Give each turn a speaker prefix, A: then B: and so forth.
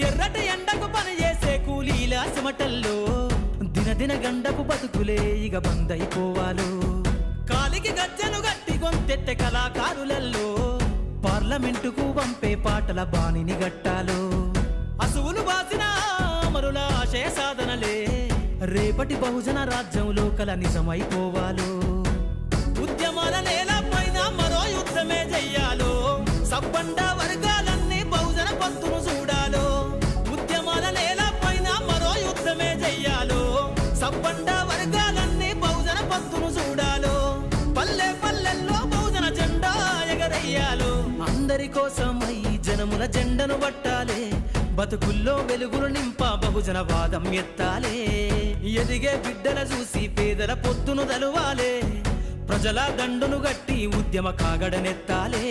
A: ఎర్రటి ఎండకు పని చేసే కూలీల సిమటల్లో దినదిన గండకు బతుకులే ఇక బందైపోవాలో కాలికి గజ్జను గట్టి గొంతెత్తే కళాకారులల్లో పార్లమెంటుకు పంపే పాటల బాణిని గట్టాలో. అసువులు బాసిన అమరుల ఆశయ సాధనలే రేపటి బహుజన రాజ్యంలో కల నిజమైపోవాలో. ఉద్యమాల నేల పైన మరో యుద్ధమే చెయ్యాలో సబ్బండ వర్గ సబ్బండ వర్గాలన్నీ బహుజన పత్తును చూడాలో. పల్లె పల్లెల్లో బహుజన జెండా ఎగరయ్యాలో. అందరి కోసమై జనముల జెండను పట్టాలే. బతుకుల్లో వెలుగులు నింప బహుజన వాదం ఎత్తాలే. ఎదిగే బిడ్డల చూసి పేదల పొత్తును తలువాలే. ప్రజల దండును గట్టి ఉద్యమ కాగడనెత్తాలే.